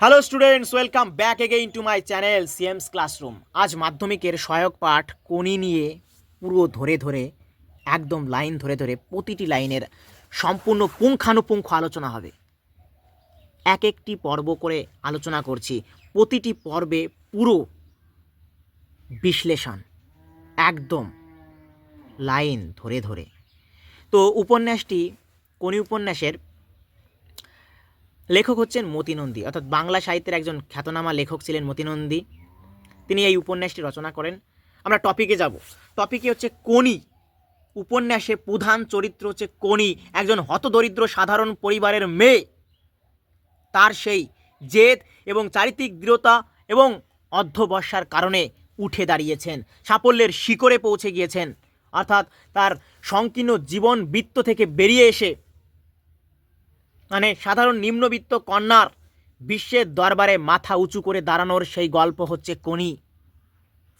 Hello students welcome back again to my channel CMS classroom আজ মাধ্যমিকের সহায়ক পাঠ কোনি নিয়ে পুরো ধরে ধরে, একদম লাইন ধরে ধরে প্রতিটি লাইনের সম্পূর্ণ পুঙ্খানুপুঙ্খ আলোচনা হবে। এক একটি পর্ব করে আলোচনা করছি। প্রতিটি পর্বে পুরো বিশ্লেষণ। একদম লাইন ধরে ধরে। তো উপন্যাসটি কোনি উপন্যাসের লেখক হচ্ছেন মতিনন্দী, অর্থাৎ বাংলা সাহিত্যের একজন খ্যাতনামা লেখক ছিলেন মতিনন্দী। তিনি এই উপন্যাসটি রচনা করেন। আমরা টপিকে যাব। টপিকে হচ্ছে কোনি উপন্যাসে প্রধান চরিত্র হচ্ছে কোনি একজন হতদরিদ্র সাধারণ পরিবারের মেয়ে। তার সেই জেদ এবং চারিত্রিক দৃঢ়তা এবং অধ্যবসার কারণে উঠে দাঁড়িয়েছেন। সাফল্যের শিখরে পৌঁছে গিয়েছেন। অর্থাৎ তার সংকীর্ণ জীবন বৃত্ত থেকে বেরিয়ে এসে মানে সাধারণ নিম্নবিত্ত কন্যার বিশ্বের দরবারে মাথা উঁচু করে দাঁড়ানোর সেই গল্প হচ্ছে কোনি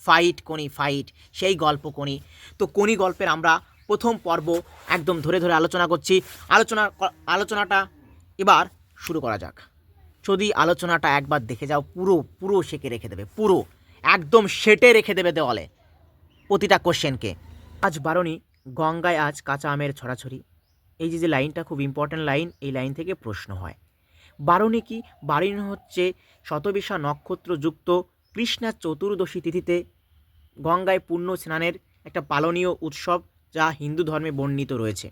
ফাইট কোনি ফাইট সেই গল্প কোনি তো কোনি গল্পের আমরা প্রথম পর্ব একদম ধরে ধরে আলোচনা করছি। আলোচনা আলোচনাটা এবার শুরু করা যাক। যদি আলোচনাটা একবার দেখে যাও, পুরো পুরো সেকে রেখে দেবে, পুরো। একদম সেটে রেখে দেবে দেওয়ালে। প্রতিটা কোশ্চেনকে আজ বারণী গঙ্গায়, আজ কাঁচা আমের ছড়াছড়ি। এই যে যে লাইনটা খুব ইম্পর্ট্যান্ট লাইন, এই লাইন থেকে প্রশ্ন হয়। বারণী কি বারণী হচ্ছে শতবিশা নক্ষত্রযুক্ত কৃষ্ণা চতুর্দশী তিথিতে গঙ্গায় পুণ্য স্নানের একটা পালনীয় উৎসব যা হিন্দু ধর্মে বর্ণিত রয়েছে।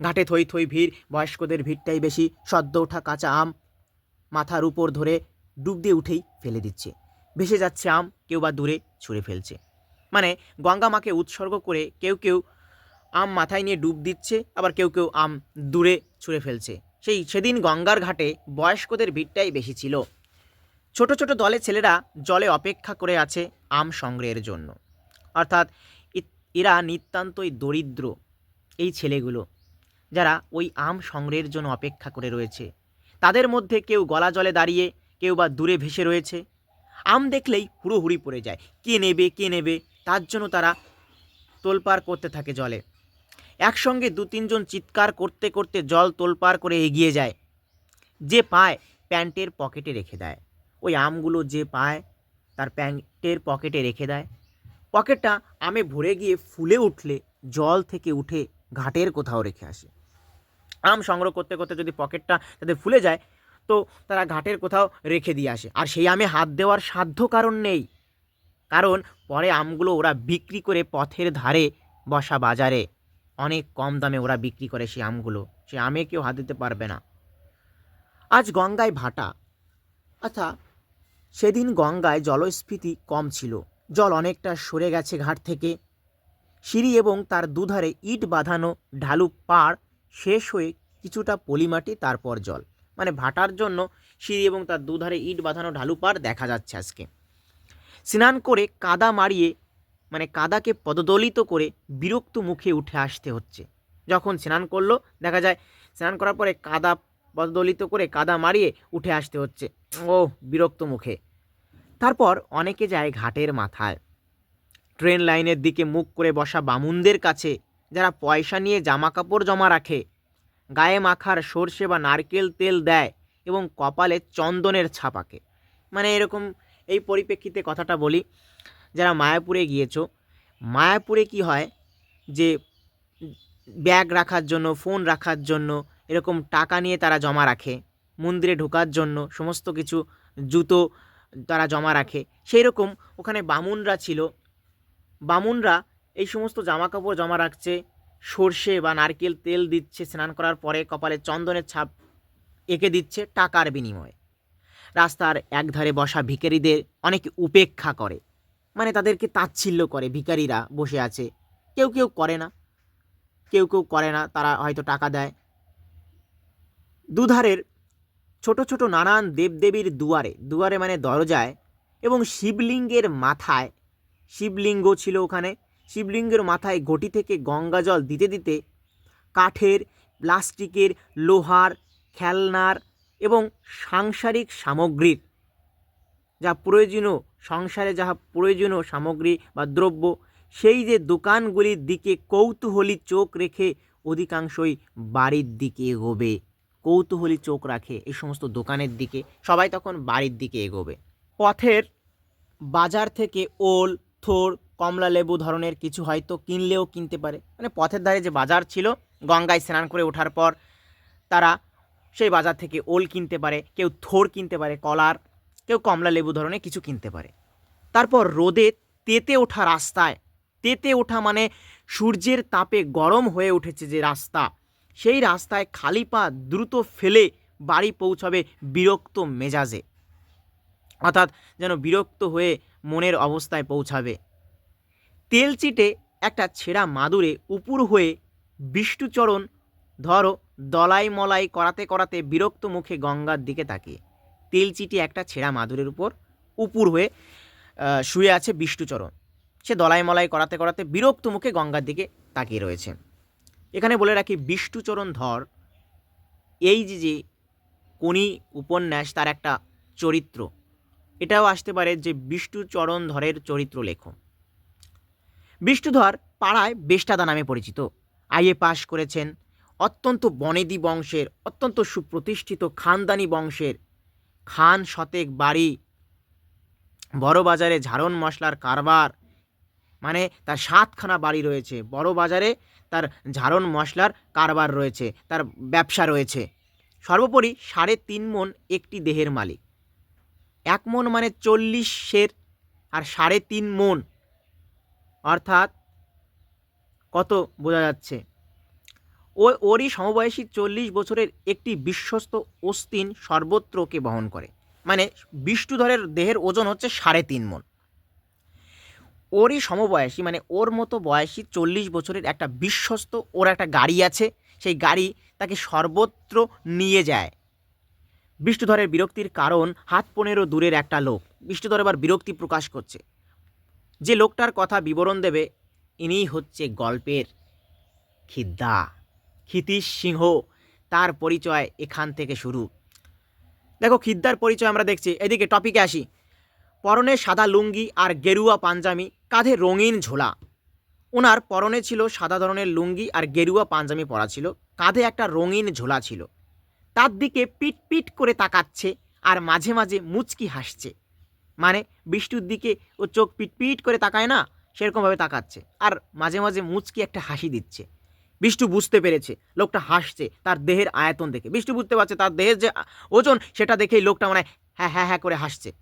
ঘাটে থই থই ভিড়, বয়স্কদের ভিড়টাই বেশি, সদ্য ওঠা কাঁচা আম মাথার উপর ধরে ডুব দিয়ে উঠেই ফেলে দিচ্ছে। ভেসে যাচ্ছে আম, কেউ বা দূরে ছুঁড়ে ফেলছে। মানে গঙ্গা মাকে উৎসর্গ করে কেউ কেউ আম মাথায় নিয়ে ডুব দিচ্ছে, আবার কেউ কেউ আম দূরে ছুঁড়ে ফেলছে। সেই সেদিন গঙ্গার ঘাটে বয়স্কদের ভিড়টাই বেশি ছিল। ছোট ছোট দলে ছেলেরা জলে অপেক্ষা করে আছে আম সংগ্রহের জন্য। অর্থাৎ এরা নিতান্তই দরিদ্র এই ছেলেগুলো, যারা ওই আম সংগ্রহের জন্য অপেক্ষা করে রয়েছে। তাদের মধ্যে কেউ গলা জলে দাঁড়িয়ে, কেউ বা দূরে ভেসে রয়েছে। আম দেখলেই হুড়োহুড়ি পড়ে যায়। কে নেবে কে নেবে? তার জন্য তারা তোলপাড় করতে থাকে জলে। একসঙ্গে দু তিনজন চিৎকার করতে করতে জল তোলপাড় করে এগিয়ে যায়। যে পায় প্যান্টের পকেটে রেখে দেয়। ওই আমগুলো যে পায় তার প্যান্টের পকেটে রেখে দেয়। পকেটটা আমে ভরে গিয়ে ফুলে উঠলে জল থেকে উঠে ঘাটের কোথাও রেখে আসে। আম সংগ্রহ করতে করতে যদি পকেটটা তাদের ফুলে যায়, তো তারা ঘাটের কোথাও রেখে দিয়ে আসে। আর সেই আমে হাত দেওয়ার সাধ্য কারণ নেই। কারণ পরে আমগুলো ওরা বিক্রি করে পথের ধারে বসা বাজারে অনেক কম দামে ওরা বিক্রি করে সেই আমগুলো। সে আমে কেউ হাত দিতে পারবে না। আজ গঙ্গায় ভাটা। আচ্ছা সেদিন গঙ্গায় জলস্ফীতি কম ছিল। জল অনেকটা সরে গেছে ঘাট থেকে। সিঁড়ি এবং তার দুধারে ইট বাঁধানো ঢালু পাড় শেষ হয়ে কিছুটা পলিমাটি, তারপর জল। মানে ভাটার জন্য সিঁড়ি এবং তার দুধারে ইট বাঁধানো ঢালু পাড় দেখা যাচ্ছে আজকে। স্নান করে কাদা মারিয়ে মানে কাদাকে পদদলিত করে বিরক্ত মুখে উঠে আসতে হচ্ছে। যখন স্নান করল, দেখা যায় স্নান করার পরে কাদা পদদলিত করে কাদা মারিয়ে উঠে আসতে হচ্ছে। ও বিরক্ত মুখে। তারপর অনেকে যায় ঘাটের মাথায়। ট্রেন লাইনের দিকে মুখ করে বসা বামুনদের কাছে, যারা পয়সা নিয়ে জামা কাপড় জমা রাখে, গায়ে মাখার সর্ষে বা নারকেল তেল দেয় এবং কপালে চন্দনের ছাপাকে মানে এরকম এই পরিপ্রেক্ষিতে কথাটা বলি যারা মায়াপুরে গিয়েছো, মায়াপুরে কি হয় যে ব্যাগ রাখার জন্য ফোন রাখার জন্য, এরকম টাকা নিয়ে তারা জমা রাখে, মন্দিরে ঢোকার জন্য, সমস্ত কিছু, জুতো তারা জমা রাখে সেই রকম ওখানে বামুনরা ছিল। বামুনরা এই সমস্ত জামা কাপড় জমা রাখছে, সর্ষে বা নারকেল তেল দিচ্ছে, স্নান করার পরে কপালে চন্দনের ছাপ এঁকে দিচ্ছে, টাকার বিনিময়ে। রাস্তার একধারে বসা ভিখারিদের অনেকে উপেক্ষা করে। মানে তাদেরকে তাচ্ছিল্য করে, ভিখারিরা বসে আছে। কেউ কেউ করে না। কেউ কেউ করে না, তারা হয়তো টাকা দেয়। দুধারের ছোট ছোট নানান দেবদেবীর দুয়ারে দুয়ারে মানে দরজায় এবং শিবলিঙ্গের মাথায়, শিবলিঙ্গ ছিল ওখানে। শিবলিঙ্গের মাথায় ঘটি থেকে গঙ্গা জল দিতে দিতে কাঠের, প্লাস্টিকের, লোহার, খেলনার এবং সাংসারিক সামগ্রীর যা প্রয়োজনীয়, সংসারে যাহা প্রয়োজনীয় সামগ্রী বা দ্রব্য, সেই যে দোকানগুলির দিকে কৌতূহলী চোখ রেখে অধিকাংশই বাড়ির দিকে এগোবে। কৌতূহলী চোখ রাখে এই সমস্ত দোকানের দিকে, সবাই তখন বাড়ির দিকে এগোবে। পথের বাজার থেকে ওল, থোর, কমলা লেবু ধরনের কিছু হয়তো কিনলেও কিনতে পারে। মানে পথের ধারে যে বাজার ছিল, গঙ্গায় স্নান করে ওঠার পর তারা সেই বাজার থেকে ওল কিনতে পারে, কেউ থোর কিনতে পারে, কলার কেউ কমলা লেবু ধরনের কিছু কিনতে পারে। তারপর রোদে তেতে ওঠা রাস্তায়, তেতে ওঠা মানে সূর্যের তাপে গরম হয়ে উঠেছে যে রাস্তা, সেই রাস্তায় খালি পা দ্রুত ফেলে বাড়ি পৌঁছাবে বিরক্ত মেজাজে, অর্থাৎ যেন বিরক্ত হয়ে মনের অবস্থায় পৌঁছাবে। তেল চিটে একটা ছেঁড়া মাদুরে উপুর হয়ে বিষ্ণুচরণ ধরো দলাই মলাই করাতে করাতে বিরক্ত মুখে গঙ্গার দিকে তাকিয়ে। তেল চিটে একটা ছেঁড়া মাদুরের উপর উপুর হয়ে শুয়ে আছে বিষ্ণুচরণ সে দলাই মলাই করাতে করাতে বিরক্ত মুখে গঙ্গার দিকে তাকিয়ে রয়েছে। এখানে বলে রাখি বিষ্ণুচরণ ধর, এই যে যে কোনি উপন্যাস তার একটা চরিত্র, এটাও আসতে পারে যে বিষ্ণুচরণ ধরের চরিত্র লেখো। বিষ্ণুধর পাড়ায় বেষ্টাদা নামে পরিচিত। আইএ পাশ করেছেন অত্যন্ত বনেদি বংশের, অত্যন্ত সুপ্রতিষ্ঠিত খানদানি বংশের খান শতেক বাড়ি। বড় বাজারে ঝাড়ন মশলার কারবার। মানে তার সাতখানা বাড়ি রয়েছে। বড় বাজারে তার ঝাড়ন মশলার কারবার রয়েছে। তার ব্যবসা রয়েছে। সর্বোপরি সাড়ে তিন মন একটি দেহের মালিক। এক মন মানে চল্লিশ চল্লিশের আর সাড়ে তিন মন। অর্থাৎ কত বোঝা যাচ্ছে? ও ওরই সমবয়সী চল্লিশ বছরের একটি বিশ্বস্ত অস্তিন সর্বত্রকে বহন করে। মানে বিষ্ণুধরের দেহের ওজন হচ্ছে সাড়ে তিন মন ওরই সমবয়সী মানে ওর মতো বয়সী চল্লিশ বছরের একটা বিশ্বস্ত, ওর একটা গাড়ি আছে, সেই গাড়ি তাকে সর্বত্র নিয়ে যায়। বিষ্ণুধরের বিরক্তির কারণ হাত পনেরো দূরের একটা লোক। বিষ্ণুধর এবার বিরক্তি প্রকাশ করছে। যে লোকটার কথা বিবরণ দেবে, ইনিই হচ্ছে গল্পের খিদ্দা। ক্ষিতীশ সিংহ, তার পরিচয় এখান থেকে শুরু। দেখো, খিদ্দার পরিচয় আমরা দেখছি। এদিকে টপিকে আসি। পরনে সাদা লুঙ্গি আর গেরুয়া পাঞ্জামি, কাঁধে রঙিন ঝোলা। ওনার পরনে ছিল সাদা ধরনের লুঙ্গি আর গেরুয়া পাঞ্জামি পরা ছিল। কাঁধে একটা রঙিন ঝোলা ছিল। তার দিকে পিট পিট করে তাকাচ্ছে আর মাঝে মাঝে মুচকি হাসছে। মানে বিষ্ণুর দিকে ও চোখ পিট পিট করে তাকায় না, সেরকমভাবে তাকাচ্ছে। আর মাঝে মাঝে মুচকি একটা হাসি দিচ্ছে। বিষ্ণু বুঝতে পেরেছে, লোকটা হাসছে, তার দেহের আয়তন দেখে। বিষ্ণু বুঝতে পারছে, তার দেহের যে ওজন, সেটা দেখেই লোকটা মানে হ্যাঁ হ্যাঁ হ্যাঁ করে হাসছে।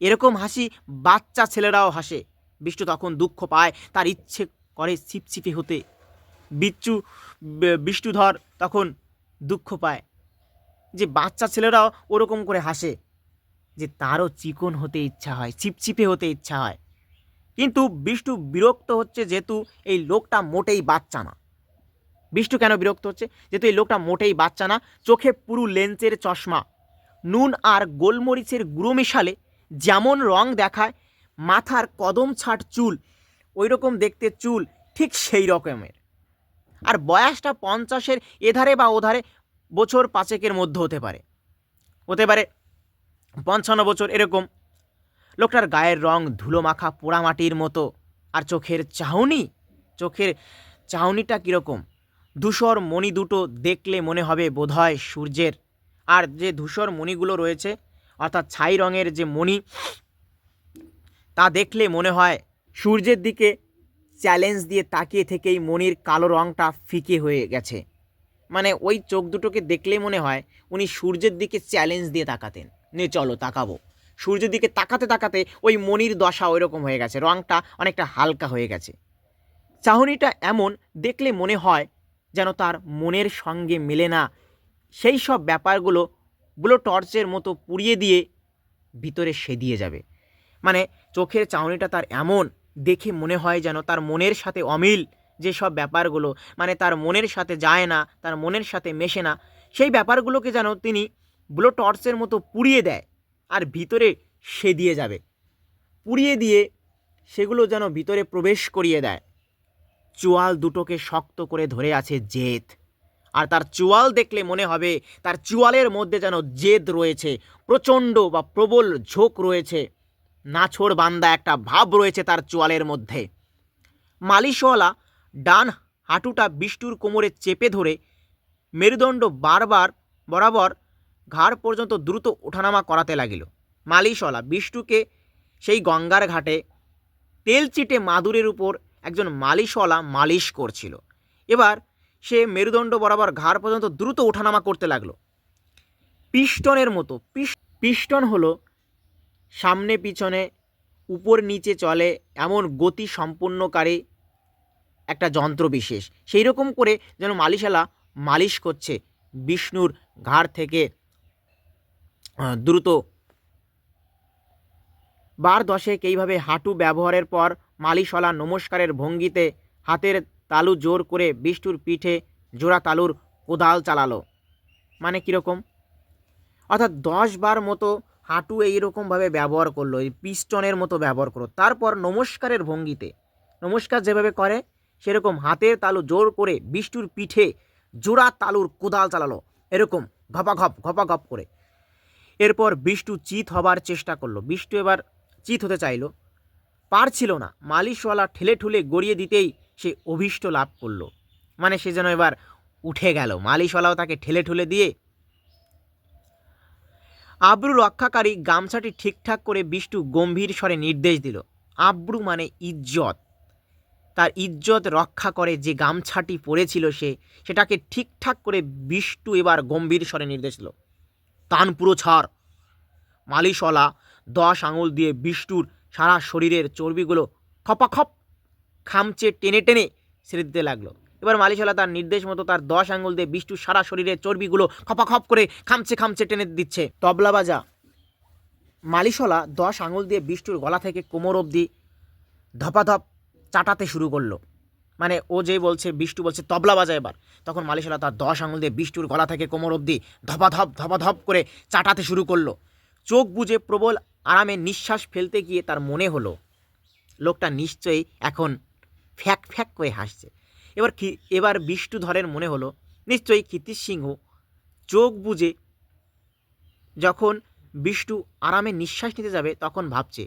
এরকম হাসি বাচ্চা ছেলেরাও হাসে। বিষ্ণু তখন দুঃখ পায়, তার ইচ্ছে করে ছিপছিপে হতে। বিচ্ছু, ব- বিষ্ণুধর তখন দুঃখ পায় যে বাচ্চা ছেলেরাও ওরকম করে হাসে যে তারও চিকন হতে ইচ্ছা হয় চিপচিপে হতে ইচ্ছা হয়। কিন্তু বিষ্ণু বিরক্ত হচ্ছে যেহেতু এই লোকটা মোটেই বাচ্চা না। বিষ্ণু কেন বিরক্ত হচ্ছে? যেহেতু এই লোকটা মোটেই বাচ্চা না, চোখে পুরু লেন্সের চশমা। নুন আর গোলমরিচের গুঁড়ো মেশালে যেমন রং দেখায়, মাথার কদম ছাট চুল ওই রকম দেখতে চুল, ঠিক সেই রকমের। আর বয়সটা পঞ্চাশের এধারে বা ওধারে বছর পাঁচেকের মধ্যে হতে পারে। হতে পারে পঞ্চান্ন বছর, এরকম। লোকটার গায়ের রং ধুলো মাখা পোড়ামাটির মতো। আর চোখের চাহনি? চোখের চাহনিটা কীরকম? ধূসর মণি দুটো দেখলে মনে হবে বোধহয় সূর্যের। আর যে ধূসর মণিগুলো রয়েছে, অর্থাৎ ছাই রঙের যে মণি, তা দেখলে মনে হয় সূর্যের দিকে চ্যালেঞ্জ দিয়ে তাকিয়ে থেকেই মণির কালো রঙটা ফিকে হয়ে গেছে। মানে ওই চোখ দুটোকে দেখলে মনে হয় উনি সূর্যের দিকে চ্যালেঞ্জ দিয়ে তাকাতেন। নে চলো তাকাবো। সূর্যের দিকে তাকাতে তাকাতে ওই মণির দশা ওই রকম হয়ে গেছে, রঙটা অনেকটা হালকা হয়ে গেছে। চাহনিটা এমন দেখলে মনে হয় যেন তার মনের সঙ্গে মেলে না। সেই সব ব্যাপারগুলো ব্লো টর্চের মতো পুড়িয়ে দিয়ে ভিতরে সেদিয়ে যাবে। মানে চোখের চাউনিটা তার এমন দেখে মনে হয় যেন তার মনের সাথে অমিল যেসব ব্যাপারগুলো। মানে তার মনের সাথে যায় না, তার মনের সাথে মেশে না। সেই ব্যাপারগুলোকে যেন তিনি ব্লো টর্চের মতো পুড়িয়ে দেয় আর ভিতরে সে দিয়ে যাবে। পুড়িয়ে দিয়ে সেগুলো যেন ভিতরে প্রবেশ করিয়ে দেয়। চোয়াল দুটোকে শক্ত করে ধরে আছে জেদ। আর তার চোয়াল দেখলে মনে হবে তার চোয়ালের মধ্যে যেন জেদ রয়েছে, প্রচণ্ড বা প্রবল ঝোঁক রয়েছে। নাছোড় বান্দা একটা ভাব রয়েছে তার চোয়ালের মধ্যে। মালিশওয়ালা ডান হাঁটুটা বিষ্টুর কোমরে চেপে ধরে মেরুদণ্ড বারবার বরাবর ঘাড় পর্যন্ত দ্রুত ওঠানামা করাতে লাগিল। মালিশওয়ালা বিষ্টুকে সেই গঙ্গার ঘাটে তেল চিটে মাদুরের উপর একজন মালিশওয়ালা মালিশ করছিল। এবার সে মেরুদণ্ড বরাবর ঘাড় পর্যন্ত দ্রুত ওঠানামা করতে লাগল। পিস্টনের মতো পিস- পিস্টন হলো সামনে পিছনে, উপর নিচে চলে এমন গতি সম্পূর্ণকারী একটা যন্ত্র বিশেষ। সেই রকম করে যেন মালিশালা মালিশ করছে বিষ্ণুর ঘাড় থেকে দ্রুত বার দশেক এইভাবে হাঁটু ব্যবহারের পর মালিশলা নমস্কারের ভঙ্গিতে হাতের তালু জোর করে বিষ্ণুর পিঠে জোড়া তালুর কোদাল চালালো। মানে কীরকম? অর্থাৎ দশ বার মতো হাঁটু এইরকমভাবে ব্যবহার করল, এই পিস্টনের মতো ব্যবহার করল। তারপর নমস্কারের ভঙ্গিতে, নমস্কার যেভাবে করে, সেরকম হাতের তালু জোর করে বিষ্ণুর পিঠে জোড়া তালুর কোদাল চালালো, এরকম ঘপাঘপ ঘপাঘপ করে। এরপর বিষ্ণু চিত হবার চেষ্টা করল। বিষ্ণু এবার চিত হতে চাইলো। পারছিল না। মালিশওয়ালা ঠেলে ঠুলে গড়িয়ে দিতেই সে অভীষ্ট লাভ করল। মানে সে যেন এবার উঠে গেল। মালিশওয়ালাও তাকে ঠেলে ঠুলে দিয়ে আব্রু রক্ষাকারী গামছাটি ঠিকঠাক করে বিষ্টু গম্ভীর স্বরে নির্দেশ দিল। আব্রু মানে ইজ্জত। তার ইজ্জত রক্ষা করে যে গামছাটি পরেছিল সে, সেটাকে ঠিকঠাক করে বিষ্টু এবার গম্ভীর স্বরে নির্দেশ দিল তান পুরো ছাড়। মালিশওয়ালা দশ আঙুল দিয়ে বিষ্ণুর সারা শরীরের চর্বিগুলো খপাখপ খামচে টেনে টেনে ছেড়ে দিতে লাগল। এবার মালিশালা তার নির্দেশ মতো তার দশ আঙুল দিয়ে বিষ্ণুর সারা শরীরের চর্বিগুলো খপাখপ করে খামচে খামচে টেনে দিচ্ছে। তবলা বাজা। মালিশওয়ালা দশ আঙুল দিয়ে বিষ্ণুর গলা থেকে কোমর অবধি ধপাধপ চাটাতে শুরু করল। মানে ও যে বলছে বিষ্ণু বলছে, তবলা বাজা এবার। তখন মালিশালা তার দশ আঙুল দিয়ে বিষ্ণুর গলা থেকে কোমর অবধি ধপাধপ ধপাধপ করে চাটাতে শুরু করল। চোখ বুজে প্রবল আরামে নিঃশ্বাস ফেলতে গিয়ে তার মনে হলো, লোকটা নিশ্চয়ই এখন ফ্যাক ফ্যাক করে হাসছে। এবার কি, এবার বিষ্ণুধরের মনে হলো, নিশ্চয়ই ক্ষিতিশ সিংহ। চোখ বুজে যখন বিষ্ণু আরামে নিঃশ্বাস নিতে যাবে, তখন ভাবছে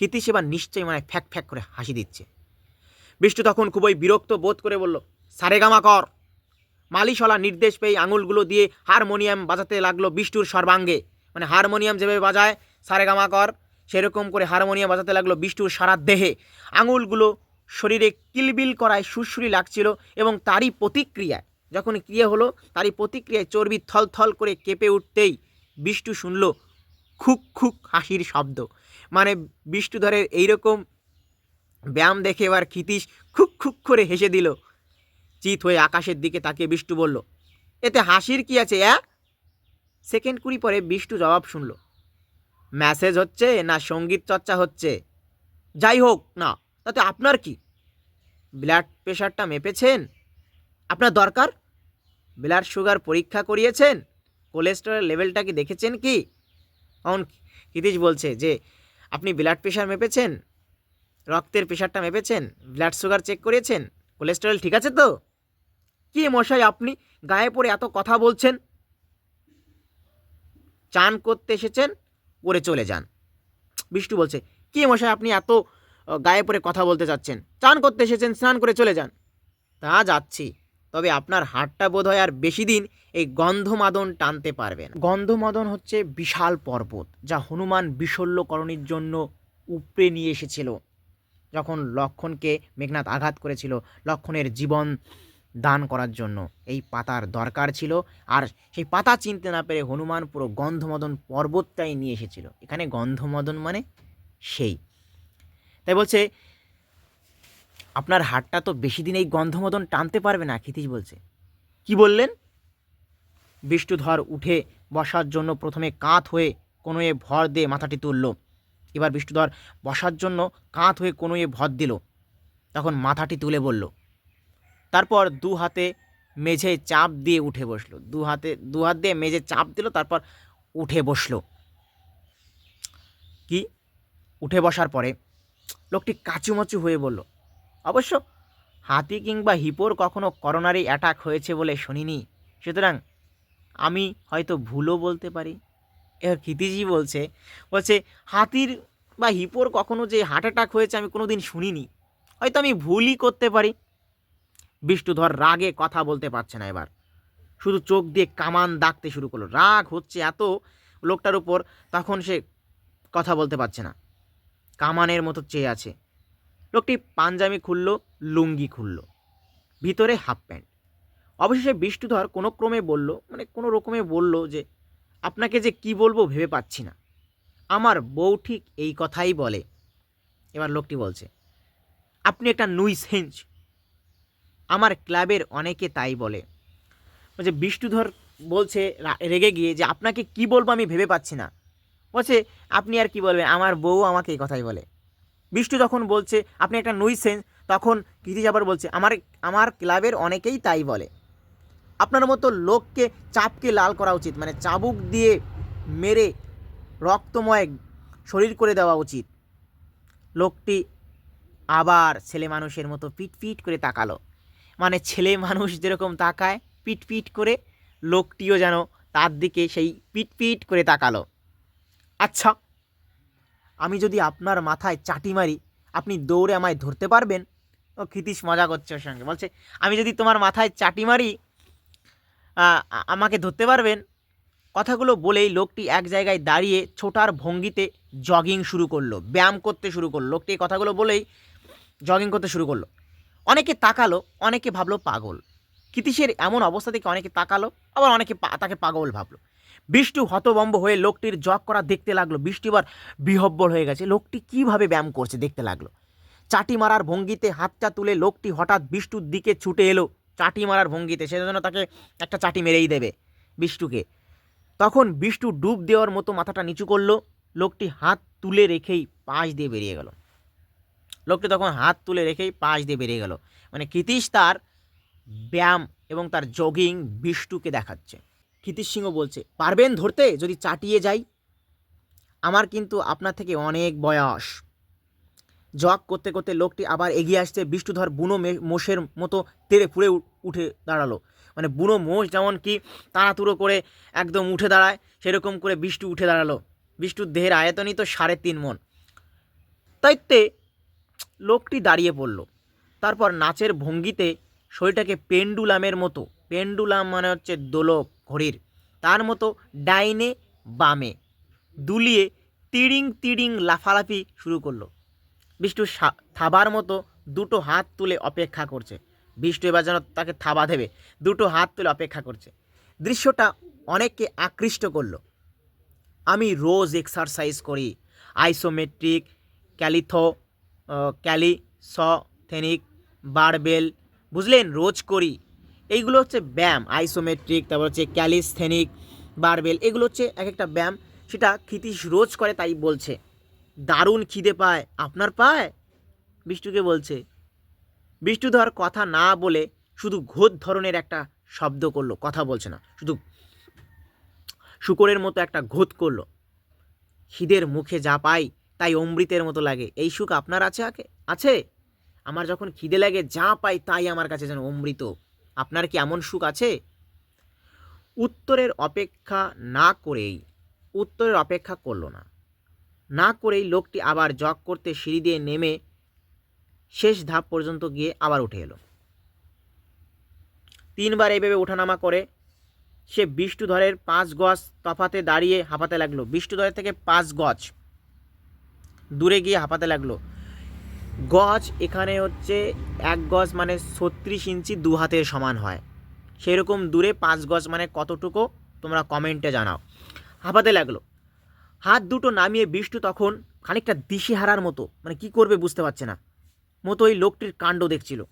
ক্ষিতিশ এবার নিশ্চয়ই মানে ফ্যাক ফ্যাক করে হাসি দিচ্ছে। বিষ্ণু তখন খুবই বিরক্ত বোধ করে বলল, সারেগামা কর। মালিশলা নির্দেশ পেয়ে আঙুলগুলো দিয়ে হারমোনিয়াম বাজাতে লাগল বিষ্ণুর সর্বাঙ্গে। মানে হারমোনিয়াম যেভাবে বাজায় সারেগামা কর। সেরকম করে হারমোনিয়াম বাজাতে লাগল বিষ্ণুর সারা দেহে। আঙুলগুলো শরীরে কিলবিল করায় সুরসুরি লাগছিল এবং তারই প্রতিক্রিয়ায় যখন ক্রিয়া হলো, তারই প্রতিক্রিয়ায় চর্বি থল থল করে কেঁপে উঠতেই বিষ্ণু শুনল খুক খুক হাসির শব্দ। মানে বিষ্ণুধরের এইরকম ব্যায়াম দেখে এবার ক্ষিতীশ খুক খুক করে হেসে দিল। চিত হয়ে আকাশের দিকে তাকিয়ে বিষ্ণু বলল, এতে হাসির কি আছে, অ্যা? সেকেন্ড কুড়ি পরে বিষ্ণু জবাব শুনল মেসেজ হচ্ছে না সংগীত চর্চা হচ্ছে? যাই হোক, না। তাতে আপনার কি? ব্লাড প্রেশারটা মেপেছেন? আপনার দরকার? ব্লাড সুগার পরীক্ষা করিয়েছেন? কোলেস্টেরল লেভেলটা কি দেখেছেন কি? অন ক্ষিতীশ বলছে যে, আপনি ব্লাড প্রেশার মেপেছেন? রক্তের প্রেশারটা মেপেছেন? ব্লাড সুগার চেক করিয়েছেন? কোলেস্টেরল ঠিক আছে তো? কি মশাই আপনি গায়ে পড়ে এত কথা বলছেন? চান করতে এসেছেন? করে চলে যান। বিষ্ণু বলছে, কি মশাই আপনি এত গায়ে পরে কথা বলতে চাচ্ছেন? চান করতে এসেছেন, স্নান করে চলে যান। তা যাচ্ছি, তবে আপনার হাটটা বোধ হয় আর বেশি দিন এই গন্ধমাদন টানতে পারবেন গন্ধমাদন হচ্ছে বিশাল পর্বত, যা হনুমান বিশল্যকরণের জন্য উপড়ে নিয়ে এসেছিল। যখন লক্ষণকে মেঘনাথ আঘাত করেছিল, লক্ষণের জীবন দান করার জন্য। এই পাতার দরকার ছিল। আর সেই পাতা চিনতে না পেরে হনুমান পুরো গন্ধমদন পর্বতটাই নিয়ে এসেছিল। এখানে গন্ধমদন মানে সেই। তাই বলছে, আপনার হাটটা তো বেশি দিন এই গন্ধমদন টানতে পারবে না ক্ষিতীশ বলছে। কি বললেন? বিষ্ণুধর উঠে বসার জন্য প্রথমে কাঁত হয়ে কোনোয়ে ভর দিয়ে মাথাটি তুলল। এবার বিষ্ণুধর বসার জন্য কাঁত হয়ে কোনোয়ে ভর দিল। তখন মাথাটি তুলে বলল তারপর দু হাতে মেঝে চাপ দিয়ে উঠে বসল। দু হাতে, দু হাত দিয়ে মেঝে চাপ দিল, তারপর উঠে বসল। কি? উঠে বসার পরে লোকটি কাচুমাচু হয়ে বলল, অবশ্য হাতি কিংবা হিপোর কখনো করোনারি অ্যাটাক হয়েছে বলে শুনিনি। সুতরাং আমি হয়তো ভুলও বলতে পারি। এবার ক্ষিতিজি বলছে বলছে, হাতির বা হিপোর কখনো যে হার্ট অ্যাটাক হয়েছে আমি কোনো দিন শুনিনি। হয়তো আমি ভুলই করতে পারি। বিষ্ণুধর রাগে কথা বলতে পারছে না এবার। শুধু চোখ দিয়ে কামান দাগতে শুরু করল। রাগ হচ্ছে এত লোকটার উপর, তখন সে কথা বলতে পারছে না। কামানের মতো চেয়ে আছে। লোকটি পাঞ্জাবি খুলল, লুঙ্গি খুলল। ভিতরে হাফ প্যান্ট। অবশেষে বিষ্ণুধর কোনো ক্রমে বলল মানে কোনো রকমে বলল যে, আপনাকে যে কি বলব ভেবে পাচ্ছি না। আমার বউ ঠিক এই কথাই বলে। এবার লোকটি বলছে, আপনি একটা নুইস হেঞ্চ আমার ক্লাবের অনেকে তাই বলে। বলছে বিষ্ণুধর বলছে রেগে গিয়ে যে আপনাকে কি বলব আমি ভেবে পাচ্ছি না। বলছে, আপনি আর কি বলবেন? আমার বউ আমাকে এই কথাই বলে। বিষ্ণু যখন বলছে, আপনি একটা নুইসেন্স তখন কৃতিজ আবার বলছে, আমার আমার ক্লাবের অনেকেই তাই বলে। আপনার মতো লোককে চাপকে লাল করা উচিত মানে চাবুক দিয়ে মেরে রক্তময় শরীর করে দেওয়া উচিত। লোকটি আবার ছেলে মানুষের মতো পিট পিট করে তাকালো। মানে ছেলে মানুষ যেরকম তাকায় পিট পিট করে লোকটিও যেন তার দিকে সেই পিট পিট করে তাকালো। আচ্ছা আমি যদি আপনার মাথায় চাটি মারি, আপনি দৌড়ে আমায় ধরতে পারবেন? ও ক্ষিতীশ মজা করছে ওর সঙ্গে। বলছে, আমি যদি তোমার মাথায় চাটি মারি আমাকে ধরতে পারবেন? কথাগুলো বলেই লোকটি এক জায়গায় দাঁড়িয়ে ছোটার ভঙ্গিতে জগিং শুরু করল, ব্যায়াম করতে শুরু করল। লোকটি কথাগুলো বলেই জগিং করতে শুরু করল। অনেকে তাকালো, অনেকে ভাবলো পাগল। কৃতিশের এমন অবস্থা থেকে অনেকে তাকালো, আবার অনেকে তাকে পাগল ভাবলো। বিষ্টু হতবম্ব হয়ে লোকটির জগ করা দেখতে লাগল। বৃষ্টি এবার বিহব্বল হয়ে গেছে। লোকটি কীভাবে ব্যায়াম করছে দেখতে লাগল। চাটি মারার ভঙ্গিতে হাতটা তুলে লোকটি হঠাৎ বিষ্টুর দিকে ছুটে এলো। চাটি মারার ভঙ্গিতে সেজন্য তাকে একটা চাটি মেরেই দেবে বিষ্টুকে। তখন বিষ্টু ডুব দেওয়ার মতো মাথাটা নিচু করল। লোকটি হাত তুলে রেখেই পাশ দিয়ে বেরিয়ে গেল। লোকটি তখন হাত তুলে রেখেই পাশ দিয়ে বেরিয়ে গেল। মানে কৃতিশ তার ব্যায়াম এবং তার জগিং বিষ্টুকে দেখাচ্ছে। কৃতিশ সিংহ বলছে, পারবেন ধরতে? যদি চাটিয়ে যাই? আমার কিন্তু আপনার থেকে অনেক বয়স। জগ করতে করতে লোকটি আবার এগিয়ে আসছে, বিষ্ণুধর বুনো মোষের মতো তেড়ে ফুড়ে উঠে দাঁড়াল। মানে বুনো মোষ যেমন কি তাড়াতুড়ো করে একদম উঠে দাঁড়ায়, সেরকম করে বিষ্টু উঠে দাঁড়াল। বিষ্টুর দেহের আয়তনই তো সাড়ে তিন মন। তাইতে লোকটি দাঁড়িয়ে পড়ল। তারপর নাচের ভঙ্গিতে শরীরটাকে পেন্ডুলামের মতো, পেন্ডুলাম মানে হচ্ছে দোলক, ঘড়ির, তার মতো ডাইনে বামে দুলিয়ে তিড়িং তিড়িং লাফালাফি শুরু করল। বিষ্টু থাবার মতো দুটো হাত তুলে অপেক্ষা করছে। বিষ্টু এবার যেন তাকে থাবা দেবে, দুটো হাত তুলে অপেক্ষা করছে। দৃশ্যটা অনেককে আকৃষ্ট করল। আমি রোজ এক্সারসাইজ করি, আইসোমেট্রিক, ক্যালিথো ক্যালিসথেনিক বারবেল বুঝলেন? রোজ করি। এইগুলো হচ্ছে ব্যায়াম, আইসোমেট্রিক, তারপর হচ্ছে ক্যালিস্থেনিক বারবেল এগুলো হচ্ছে এক একটা ব্যায়াম। সেটা ক্ষিতীশ রোজ করে, তাই বলছে। দারুণ খিদে পায়। আপনার পায়? বিষ্টুকে বলছে। বিষ্ণুধর কথা না বলে শুধু ঘোদ ধরনের একটা শব্দ করল, কথা বলছে না, শুধু শুকরের মতো একটা ঘোদ করল। খিদের মুখে যা পাই তাই অমৃতের মতো লাগে। এই সুখ আপনার আছে আকে আছে? আমার যখন খিদে লাগে, যা পাই তাই আমার কাছে যেন অমৃত। আপনার কি এমন সুখ আছে? উত্তরের অপেক্ষা না করেই, উত্তরের অপেক্ষা করল না। না করেই লোকটি আবার জগ করতে সিঁড়ি দিয়ে নেমে শেষ ধাপ পর্যন্ত গিয়ে আবার উঠে এলো। তিনবার এইভাবে ওঠানামা করে, সে বিষ্ণুধরের পাঁচ গজ তফাতে দাঁড়িয়ে হাঁপাতে লাগল। বিষ্ণুধরের থেকে পাঁচ গজ দূরে গিয়ে হাঁপাতে লাগল। গজ এখানে হচ্ছে এক গজ মানে ছত্রিশ ইঞ্চি দু হাতের সমান হয়। সেরকম দূরে পাঁচ গজ মানে কতটুকু তোমরা কমেন্টে জানাও। হাঁপাতে লাগল। হাত দুটো নামিয়ে বিষ্ণু তখন খানিকটা দিশেহারার মতো মানে কি করবে বুঝতে পারছে না। মতো ওই লোকটির কাণ্ড দেখছিল।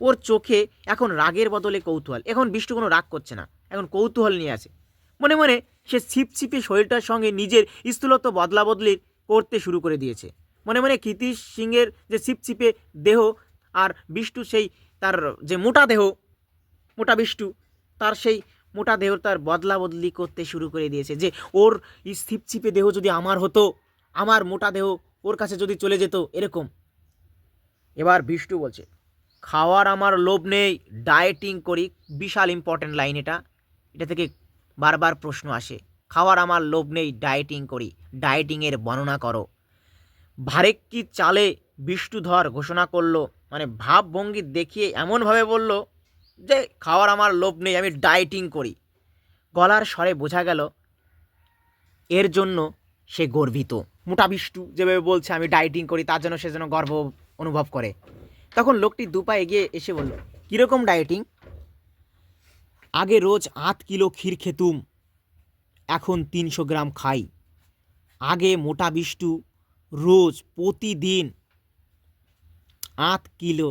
ওর চোখে এখন রাগের বদলে কৌতূহল। এখন বিষ্ণু কোনো রাগ করছে না। এখন কৌতূহল নিয়ে আছে। মনে মনে সে ছিপছিপে শরীরটার সঙ্গে নিজের স্থূলত্ব বদলা বদলি করতে শুরু করে দিয়েছে। মনে মনে কৃতিশ সিংয়ের যে ছিপছিপে দেহ আর বিষ্টু সেই তার যে মোটা দেহ, মোটা বিষ্টু, তার সেই মোটা দেহ তার বদলা বদলি করতে শুরু করে দিয়েছে যে ওর ছিপছিপে দেহ যদি আমার হতো, আমার মোটা দেহ ওর কাছে যদি চলে যেত, এরকম। এবার বিষ্টু বলছে, খাওয়ার আমার লোভ নেই ডায়েটিং করি। বিশাল ইম্পর্ট্যান্ট লাইন এটা। এটা থেকে বারবার প্রশ্ন আসে। খাওয়ার আমার লোভ নেই ডায়েটিং করি। ডায়েটিংয়ের বর্ণনা করো। ভারেক্কি চালে বিষ্ণুধর ঘোষণা করল মানে ভাবভঙ্গি দেখিয়ে এমনভাবে বলল যে, খাওয়ার আমার লোভ নেই, আমি ডায়েটিং করি। গলার স্বরে বোঝা গেল, এর জন্য সে গর্বিত। মোটা বিষ্টু যেভাবে বলছে, আমি ডায়েটিং করি, তার জন্য সে যেন গর্ব অনুভব করে। তখন লোকটি দুপা এগিয়ে এসে বলল, কীরকম ডায়েটিং আগে রোজ আট কিলো ক্ষীর খেতুম এখন তিনশো গ্রাম খাই। আগে মোটা বিষ্টু, রোজ প্রতিদিন আট কিলো,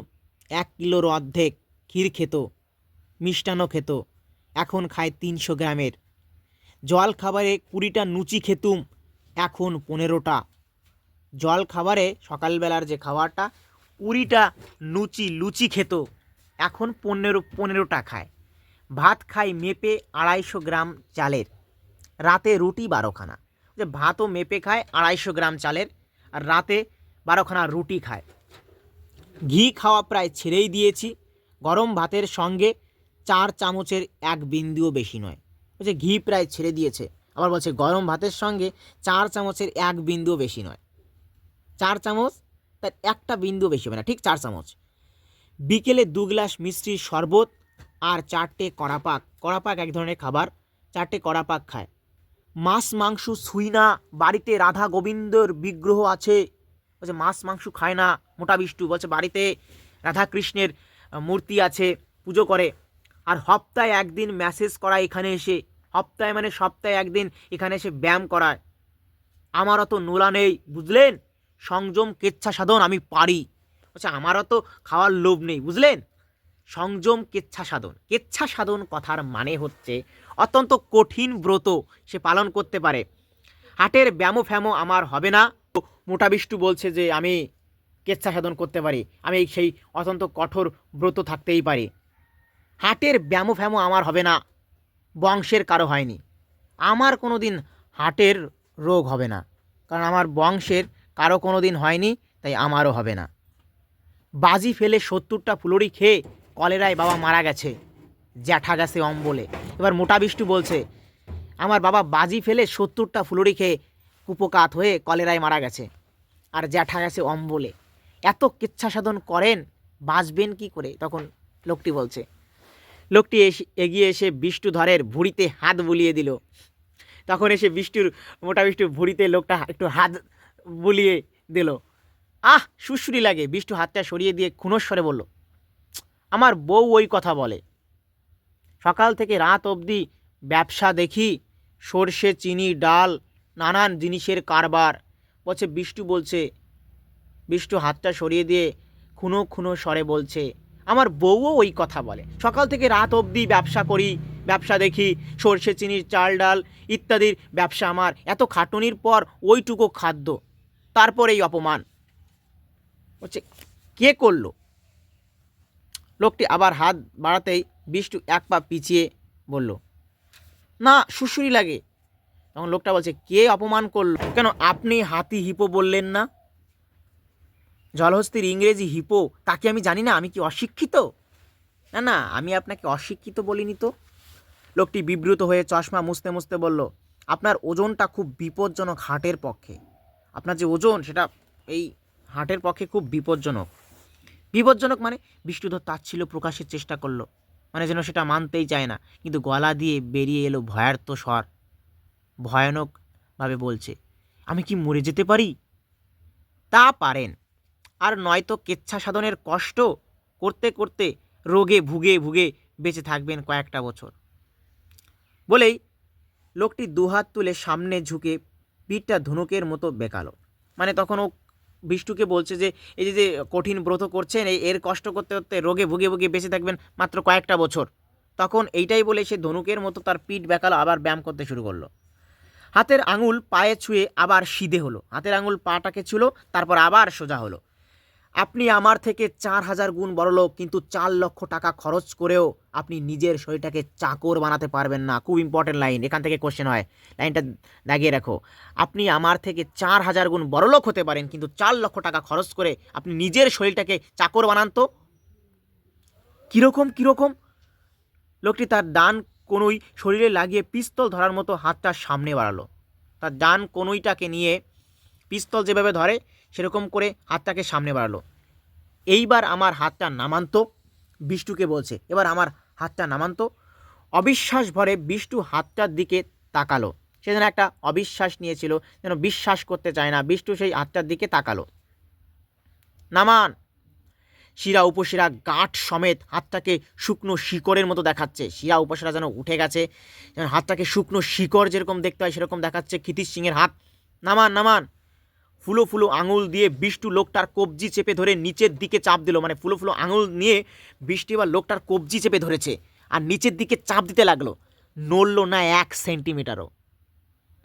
এক কিলোর অর্ধেক ক্ষীর খেত, মিষ্টান্ন খেত, এখন খায় তিনশো গ্রামের। জল খাবারে কুড়িটা নুচি খেতুম, এখন পনেরোটা। জল খাবারে সকালবেলার যে খাবারটা, কুড়িটা নুচি লুচি খেত, এখন পনেরো, পনেরোটা খায়। ভাত খায় মেপে আড়াইশো গ্রাম চালের। রাতে রুটি বারোখানা। যে ভাতও মেপে খায়, আড়াইশো গ্রাম চালের, আর রাতে বারোখানা রুটি খায়। ঘি খাওয়া প্রায় ছেড়েই দিয়েছি। গরম ভাতের সঙ্গে চার চামচের এক বিন্দুও বেশি নয়। বলছে ঘি প্রায় ছেড়ে দিয়েছে। আবার বলছে গরম ভাতের সঙ্গে চার চামচের এক বিন্দুও বেশি নয়। চার চামচ? তার একটা বিন্দু বেশি হবে না, ঠিক চার চামচ। বিকেলে দু গ্লাস মিষ্টির শরবত আর চারটে কড়াপাক। কড়াপাক এক ধরনের খাবার, চারটে কড়াপাক খায়। মাছ, মাংস ছুই না, বাড়িতে রাধা গোবিন্দর বিগ্রহ আছে। বলছে, মাছ, মাংস খায় না, মোটা বিষ্টু। বলছে, বাড়িতে রাধা কৃষ্ণের মূর্তি আছে, পুজো করে। আর সপ্তাহে একদিন মেসেজ করায় এখানে এসে। সপ্তাহে মানে সপ্তাহে একদিন এখানে এসে ব্যায়াম করায়। আমার অত নোলা নেই, বুঝলেন? সংযম, কেচ্ছা সাধন আমি পারি। বলছে, আমার অত খাওয়ার লোভ নেই, বুঝলেন? সংযম, কেচ্ছা সাধন। কেচ্ছা সাধন কথার মানে হচ্ছে অত্যন্ত কঠিন ব্রত সে পালন করতে পারে। হাটের ব্যামো ফ্যামো আমার হবে না। মোটা বিষ্টু বলছে যে, আমি কেচ্ছা সাধন করতে পারি। আমি সেই অত্যন্ত কঠোর ব্রত থাকতেই পারি। হাটের ব্যামো ফ্যামো আমার হবে না। বংশের কারও হয়নি। আমার কোনো দিন হাটের রোগ হবে না। কারণ আমার বংশের কারও কোনো দিন হয়নি, তাই আমারও হবে না। বাজি ফেলে সত্তরটা ফুলরি খেয়ে কলেরায় বাবা মারা গেছে। জ্যাঠা গেছে অম্বলে এবার মোটা বিষ্টু বলছে, আমার বাবা বাজি ফেলে সত্তরটা ফুলুরি খেয়ে কুপকাত হয়ে কলেরায় মারা গেছে। আর জ্যাঠা গেছে অম্বলে এত কিচ্ছা সাধন করেন, বাঁচবেন কি করে? তখন লোকটি বলছে, লোকটি এগিয়ে এসে বিষ্ণুধরের ভুঁড়িতে হাত বুলিয়ে দিল। তখন এসে বিষ্ণুর মোটা বিষ্ণুর ভুঁড়িতে লোকটা একটু হাত বুলিয়ে দিল। আহ সুশ্রী লাগে। বিষ্ণু হাতটা সরিয়ে দিয়ে খুনস্বরে বলল, আমার বউ ওই কথা বলে। সকাল থেকে রাত অবধি ব্যবসা দেখি, সর্ষে, চিনি, ডাল, নানান জিনিসের কারবার। বলছে, বিষ্টু বলছে, বিষ্টু হাতটা সরিয়ে দিয়ে খুনো খুনো স্বরে বলছে, আমার বউও ওই কথা বলে। সকাল থেকে রাত অবধি ব্যবসা করি, ব্যবসা দেখি, সর্ষে চিনির চাল, ডাল ইত্যাদির ব্যবসা আমার। এত খাটুনির পর ওইটুকু খাদ্য। তারপর এই অপমান। হচ্ছে কে করল? লোকটি আবার হাত বাড়াতেই বিষ্টু এক পা পিছিয়ে বলল, না শুশুরি লাগে। তখন লোকটা বলছে, কে অপমান করল? কেন, আপনি হাতি হিপো বললেন না? জলহস্তির ইংরেজি হিপো, তাকে আমি জানি না, আমি কি অশিক্ষিত? না না, আমি আপনাকে অশিক্ষিত বলিনি তো। লোকটি বিব্রত হয়ে চশমা মুছতে মুছতে বলল, আপনার ওজনটা খুব বিপজ্জনক হাটের পক্ষে। আপনার যে ওজন, সেটা এই হাটের পক্ষে খুব বিপজ্জনক। বিপজ্জনক মানে? বিষ্ণুধর তাচ্ছিল প্রকাশের চেষ্টা করল মানে যেন সেটা মানতেই চায় না। কিন্তু গলা দিয়ে বেরিয়ে এলো ভয়ার্ত স্বর। ভয়ানকভাবে বলছে, আমি কি মরে যেতে পারি? তা পারেন। আর নয়তো কেচ্ছা সাধনের কষ্ট করতে করতে রোগে ভুগে ভুগে বেঁচে থাকবেন কয়েকটা বছর। বলেই লোকটি দুহাত তুলে সামনে ঝুঁকে পিঠটা ধনুকের মতো বেকালো। মানে তখন ও বিষ্ণুকে বলছে যে, এই যে যে কঠিন ব্রত করছেন, এই এর কষ্ট করতে করতে রোগে ভুগে ভুগে বেঁচে থাকবেন মাত্র কয়েকটা বছর। তখন এইটাই বলে সে ধনুকের মতো তার পিঠ বেঁকালো, আবার ব্যায়াম করতে শুরু করল। হাতের আঙুল পায়ে ছুঁয়ে আবার সিধে হলো। হাতের আঙুল পাটাকে ছুলো, তারপর আবার সোজা হলো। আপনি আমার থেকে চার হাজার গুণ বড় লোক, কিন্তু চার লক্ষ টাকা খরচ করেও আপনি নিজের শরীরটাকে চাকর বানাতে পারবেন না। খুব ইম্পর্টেন্ট লাইন এখান থেকে কোশ্চেন হয়। লাইনটা দাগিয়ে রাখো। আপনি আমার থেকে চার হাজার গুণ বড় লোক হতে পারেন, কিন্তু চার লক্ষ টাকা খরচ করে আপনি নিজের শরীরটাকে চাকর বানান তো? কীরকম কীরকম? লোকটি তার ডান কনুই শরীরে লাগিয়ে পিস্তল ধরার মতো হাতটা সামনে বাড়ালো। তার ডান কনুইটাকে নিয়ে পিস্তল যেভাবে ধরে সেরকম করে হাতটাকে সামনে বাড়ালো। এইবার আমার হাতটা নামান্ত, বিষ্টুকে বলছে, এবার আমার হাতটা নামান্ত। অবিশ্বাস ভরে বিষ্টু হাতটার দিকে তাকালো। সে যেন একটা অবিশ্বাস নিয়েছিল, যেন বিশ্বাস করতে চায় না। বিষ্টু সেই হাতটার দিকে তাকালো। নামান! শিরা উপশিরা গাঁট সমেত হাতটাকে শুকনো শিকড়ের মতো দেখাচ্ছে। শিরা উপশিরা যেন উঠে গেছে, যেন হাতটাকে শুকনো শিকড় যেরকম দেখতে হয় সেরকম দেখাচ্ছে ক্ষিতিশ সিংয়ের হাত। নামান নামান! ফুলো ফুলো আঙুল দিয়ে বিষ্টু লোকটার কবজি চেপে ধরে নিচের দিকে চাপ দিল। মানে ফুলো ফুলো আঙুল নিয়ে বৃষ্টি এবার লোকটার কবজি চেপে ধরেছে আর নিচের দিকে চাপ দিতে লাগল। নড়লো না এক সেন্টিমিটারও।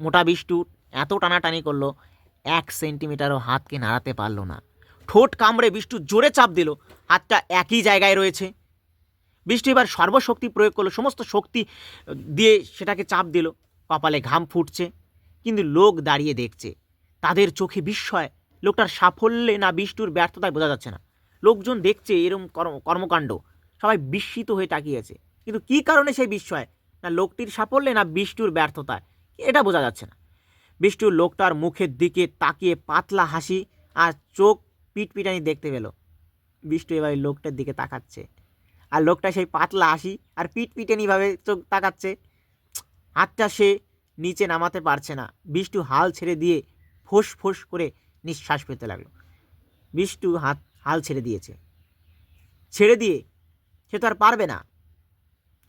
মোটা বিষ্টু এত টানাটানি করল, এক সেন্টিমিটারও হাতকে নাড়াতে পারল না। ঠোঁট কামড়ে বিষ্টু জোরে চাপ দিল, হাতটা একই জায়গায় রয়েছে। বিষ্টু এবার সর্বশক্তি প্রয়োগ করল, সমস্ত শক্তি দিয়ে সেটাকে চাপ দিল। কপালে ঘাম ফুটছে, কিন্তু লোক দাঁড়িয়ে দেখছে। তাদের চোখে বিস্ময়। লোকটার সাফল্যে না বিষ্টুর ব্যর্থতায় বোঝা যাচ্ছে না। লোকজন দেখছে এরম কর্ম কর্মকাণ্ড। সবাই বিস্মিত হয়ে তাকিয়েছে কিন্তু কী কারণে সেই বিস্ময়? না লোকটির সাফল্যে না বিষ্টুর ব্যর্থতায়? এটা বোঝা যাচ্ছে না। বিষ্টুর লোকটার মুখের দিকে তাকিয়ে পাতলা হাসি আর চোখ পিটপিটানি দেখতে পেল। বিষ্টু এবার লোকটার দিকে তাকাচ্ছে। আর লোকটা সেই পাতলা হাসি আর পিটপিটানিভাবে চোখ তাকাচ্ছে। হাতটা সে নিচে নামাতে পারছে না। বিষ্টু হাল ছেড়ে দিয়ে ফোঁস ফোঁস করে নিঃশ্বাস পেতে লাগল। বিষ্টু হাত, হাল ছেড়ে দিয়েছে। ছেড়ে দিয়ে সে তো আর পারবে না।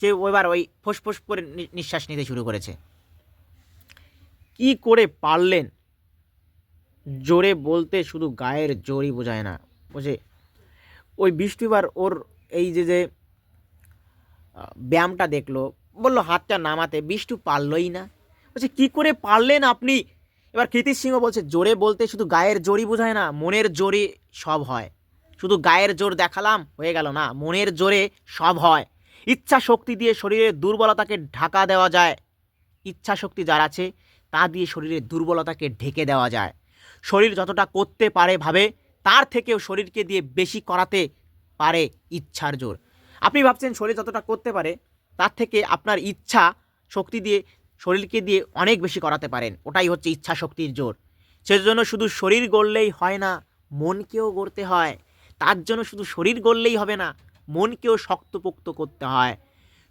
সে এবার ওই ফোঁস ফোঁস করে নিঃশ্বাস নিতে শুরু করেছে। কি করে পারলেন? জোরে বলতে শুধু গায়ের জোরই বোঝায় না, বুঝে। ওই বৃষ্টিবার ওর এই যে যে ব্যায়ামটা দেখল, বলল হাতটা নামাতে। বৃষ্টি পারলই না। বলছে, কি করে পারলেন আপনি? এবার কৃতিশ সিংহ বলছে, জোরে বলতে শুধু গায়ের জোরই বোঝায় না, মনের জোরে সব হয়। শুধু গায়ের জোর দেখালাম, হয়ে গেল না, মনের জোরে সব হয়। ইচ্ছা শক্তি দিয়ে শরীরের দুর্বলতাকে ঢাকা দেওয়া যায়। ইচ্ছা শক্তি যার আছে, তা দিয়ে শরীরের দুর্বলতাকে ঢেকে দেওয়া যায়। শরীর যতটা করতে পারে ভাবে, তার থেকেও শরীরকে দিয়ে বেশি করাতে পারে ইচ্ছার জোর। আপনি ভাবছেন শরীর যতটা করতে পারে, তার থেকে আপনার ইচ্ছা শক্তি দিয়ে শরীরকে দিয়ে অনেক বেশি করাতে পারেন। ওটাই হচ্ছে ইচ্ছা শক্তির জোর। সেজন্য শুধু শরীর গড়লেই হয় না, মনকেও গড়তে হয়। তার জন্য শুধু শরীর গড়লেই হবে না, মনকেও শক্তপোক্ত করতে হয়।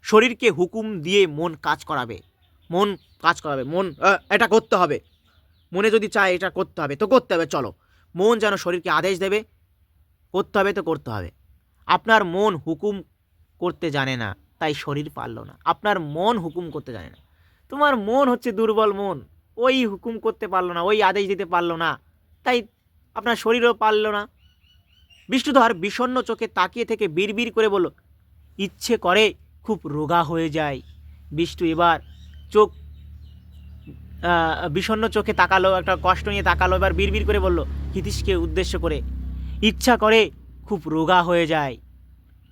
শরীরকে হুকুম দিয়ে মন কাজ করাবে। মন কাজ করাবে। মন এটা করতে হবে। মনে যদি চায় এটা করতে হবে, তো করতে হবে, চলো। মন যেন শরীরকে আদেশ দেবে, করতে হবে তো করতে হবে। আপনার মন হুকুম করতে জানে না, তাই শরীর পারল না। আপনার মন হুকুম করতে জানে না। তোমার মন হচ্ছে দুর্বল মন। ওই হুকুম করতে পারল না ওই আদেশ দিতে পারল না। তাই আপনার শরীরও পারল না। বিষ্ণুধর বিষণ্ণ চোখে তাকিয়ে থেকে বিড়বিড় করে বলল ইচ্ছে করে খুব রোগা হয়ে যায় বিষ্টু এবার চোখ আহ, বিষণ্ণ চোখে তাকালো একটা কষ্ট নিয়ে তাকালো এবার বিড়বিড় করে বলল হিতিশকে উদ্দেশ্য করে ইচ্ছা করে খুব রোগা হয়ে যায়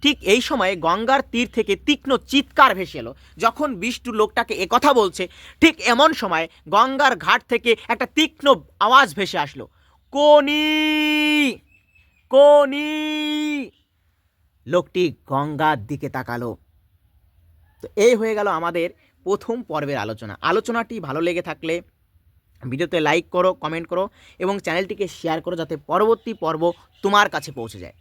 ঠিক এই সময়ে গঙ্গার তীর থেকে তীক্ষ্ণ চিৎকার ভেসে এলো। যখন বিষ্টু লোকটাকে একথা বলছে, ঠিক এমন সময় গঙ্গার ঘাট থেকে একটা তীক্ষ্ণ আওয়াজ ভেসে আসলো। কোনি! কোনি! লোকটি গঙ্গার দিকে তাকালো। তো এই হয়ে গেল আমাদের প্রথম পর্বের আলোচনা। আলোচনাটি ভালো লেগে থাকলে ভিডিওতে লাইক করো, কমেন্ট করো এবং চ্যানেলটিকে শেয়ার করো যাতে পরবর্তী পর্ব তোমার কাছে পৌঁছে যায়।